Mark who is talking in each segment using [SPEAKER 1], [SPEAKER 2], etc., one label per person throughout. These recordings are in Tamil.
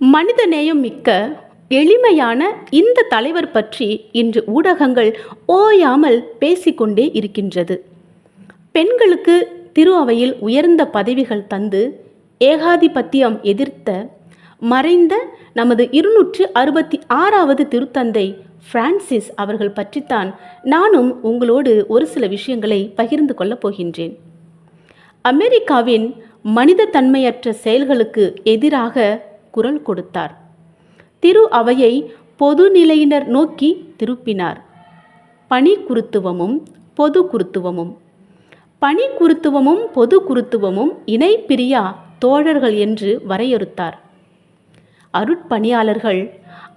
[SPEAKER 1] மனிதநேயம் மிக்க எளிமையான இந்த தலைவர் பற்றி இன்று ஊடகங்கள் ஓயாமல் பேசிக்கொண்டே இருக்கின்றது. பெண்களுக்கு திரு அவையில் உயர்ந்த பதவிகள் தந்து ஏகாதிபத்தியம் எதிர்த்த மறைந்த நமது இருநூற்று அறுபத்தி ஆறாவது திருத்தந்தை பிரான்சிஸ் அவர்கள் பற்றித்தான் நானும் உங்களோடு ஒரு சில விஷயங்களை பகிர்ந்து கொள்ளப் போகின்றேன். அமெரிக்காவின் மனித தன்மையற்ற செயல்களுக்கு எதிராக குரல் கொடுத்தார். திரு அவையை பொதுநிலையினர் நோக்கி திருப்பினார். பணி குருத்துவமும் பொது குருத்துவமும். பணி குருத்துவமும் பொது குருத்துவமும் இணை பிரியா தோழர்கள் என்று வரையறுத்தார். அருட்பணியாளர்கள்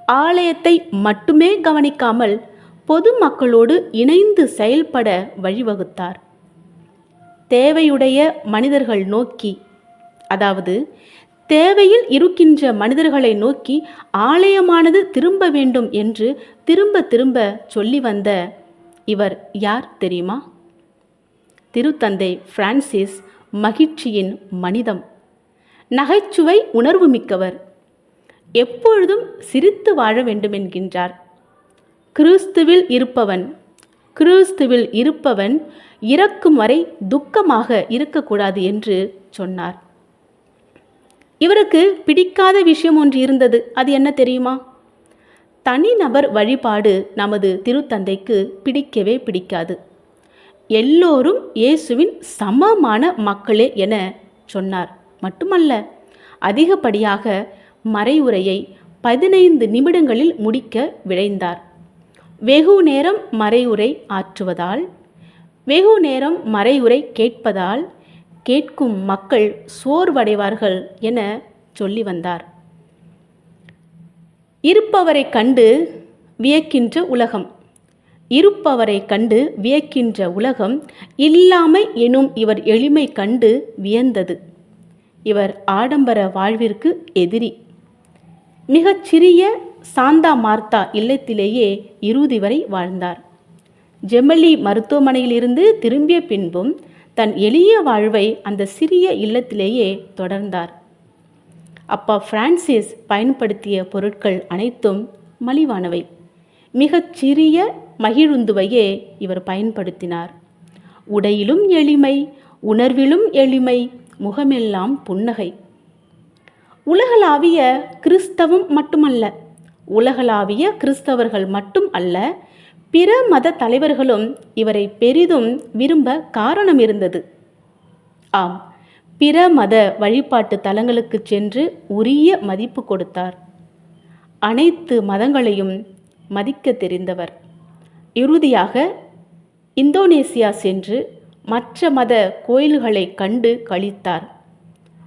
[SPEAKER 1] ஆலயத்தை மட்டுமே கவனிக்காமல் பொதுமக்களோடு இணைந்து செயல்பட வழிவகுத்தார். தேவையுடைய மனிதர்கள் நோக்கி அதாவது தேவையில் இருக்கின்ற மனிதர்களை நோக்கி ஆலயமானது திரும்ப வேண்டும் என்று திரும்ப திரும்ப சொல்லி வந்த இவர் யார் தெரியுமா? திருத்தந்தை பிரான்சிஸ் மகிழ்ச்சியின் மனிதம். நகைச்சுவை உணர்வு மிக்கவர். எப்பொழுதும் சிரித்து வாழ வேண்டும் என்கின்றார் கிறிஸ்துவில் இருப்பவன் கிறிஸ்துவில் இருப்பவன் இறக்கும் வரை துக்கமாக இருக்கக்கூடாது என்று சொன்னார். இவருக்கு பிடிக்காத விஷயம் ஒன்று இருந்தது. அது என்ன தெரியுமா? தனிநபர் வழிபாடு நமது திருத்தந்தைக்கு பிடிக்கவே பிடிக்காது. எல்லோரும் இயேசுவின் சமமான மக்களே என சொன்னார். மட்டுமல்ல அதிகப்படியாக மறைவுரையை பதினைந்து நிமிடங்களில் முடிக்க விழைந்தார். வெகு நேரம் மறைவுரை ஆற்றுவதால் வெகு நேரம் மறைவுரை கேட்பதால் கேட்கும் மக்கள் சோர்வடைவார்கள் என சொல்லி வந்தார். இருப்பவரை கண்டு வியக்கின்ற உலகம். இருப்பவரை கண்டு வியக்கின்ற உலகம் இல்லாமை எனும் இவர் எளிமை கண்டு வியந்தது. இவர் ஆடம்பர வாழ்விற்கு எதிரி. மிகச்சிறிய சாந்தா மார்த்தா இல்லத்திலேயே இறுதி வரை வாழ்ந்தார். ஜெமலி மருத்துவமனையிலிருந்து திரும்பிய பின்பும் தன் எளிய வாழ்வை அந்த சிறிய இல்லத்திலேயே தொடர்ந்தார். அப்பா பிரான்சிஸ் பயன்படுத்திய பொருட்கள் அனைத்தும் மலிவானவை. மிகச் சிறிய மகிழுந்துவையே இவர் பயன்படுத்தினார். உடையிலும் எளிமை உணர்விலும் எளிமை முகமெல்லாம் புன்னகை. உலகளாவிய கிறிஸ்தவம் மட்டுமல்ல உலகளாவிய கிறிஸ்தவர்கள் மட்டும் அல்ல பிற மத தலைவர்களும் இவரை பெரிதும் விரும்ப காரணம் இருந்தது. ஆம் பிற மத வழிபாட்டு தலங்களுக்கு சென்று உரிய மதிப்பு கொடுத்தார். அனைத்து மதங்களையும் மதிக்க தெரிந்தவர். இறுதியாக இந்தோனேசியா சென்று மற்ற மத கோயில்களை கண்டு கழித்தார்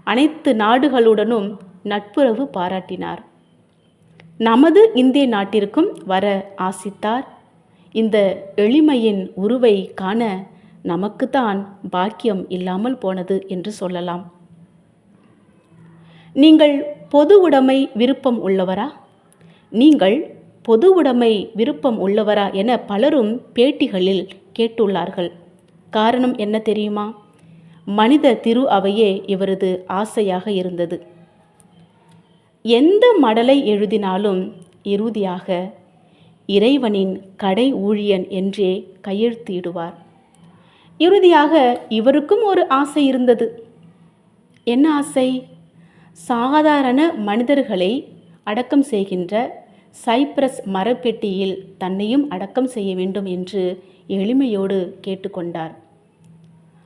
[SPEAKER 1] அனைத்து நாடுகளுடனும் நட்புறவு பாராட்டினார். நமது இந்திய நாட்டிற்கும் வர ஆசித்தார். இந்த எளிமையின் உருவை காண நமக்குத்தான் பாக்கியம் இல்லாமல் போனது என்று சொல்லலாம். நீங்கள் பொது உடைமை விருப்பம் உள்ளவரா? நீங்கள் பொது உடைமை விருப்பம் உள்ளவரா என பலரும் பேட்டிகளில் கேட்டுள்ளார்கள். காரணம் என்ன தெரியுமா? மனித திரு அவையே இவரது ஆசையாக இருந்தது. எந்த மடலை எழுதினாலும் இறுதியாக இறைவனின் கடை ஊழியன் என்றே கையெழுத்திடுவார் இறுதியாக இவருக்கும் ஒரு ஆசை இருந்தது. என்ன ஆசை? சாதாரண மனிதர்களை அடக்கம் செய்கின்ற சைப்ரஸ் மரப்பெட்டியில் தன்னையும் அடக்கம் செய்ய வேண்டும் என்று எளிமையோடு கேட்டுக்கொண்டார்.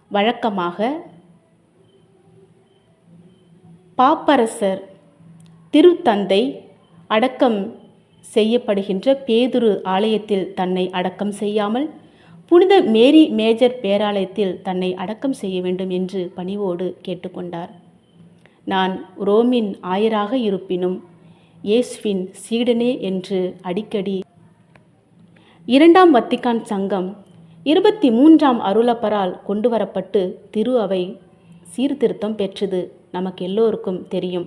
[SPEAKER 1] வழக்கமாக பாப்பரசர் திருத்தந்தை அடக்கம் செய்யப்படுகின்ற பேதுரு ஆலயத்தில் தன்னை அடக்கம் செய்யாமல் புனித மேரி மேஜர் பேராலயத்தில் தன்னை அடக்கம் செய்ய வேண்டும் என்று பணிவோடு கேட்டுக்கொண்டார். நான் ரோமின் ஆயராக இருப்பினும் இயேசுவின் சீடனே என்று அடிக்கடி இரண்டாம் வத்திக்கான் சங்கம் இருபத்தி மூன்றாம் அருளப்பரால் கொண்டு வரப்பட்டு திரு அவை சீர்திருத்தம் பெற்றது. நமக்கு எல்லோருக்கும் தெரியும்.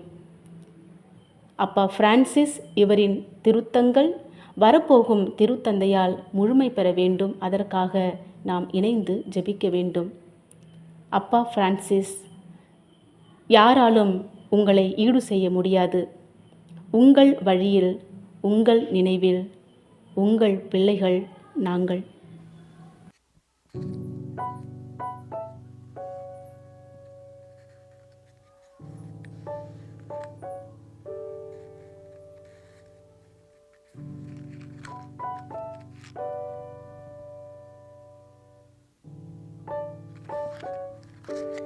[SPEAKER 1] அப்பா பிரான்சிஸ் இவரின் திருத்தங்கள் வரப்போகும் திருத்தந்தையால் முழுமை பெற வேண்டும். அதற்காக நாம் இணைந்து ஜெபிக்க வேண்டும். அப்பா பிரான்சிஸ் யாராலும் உங்களை ஈடு செய்ய முடியாது. உங்கள் வழியில் உங்கள் நினைவில் உங்கள் பிள்ளைகள் நாங்கள். Thank you.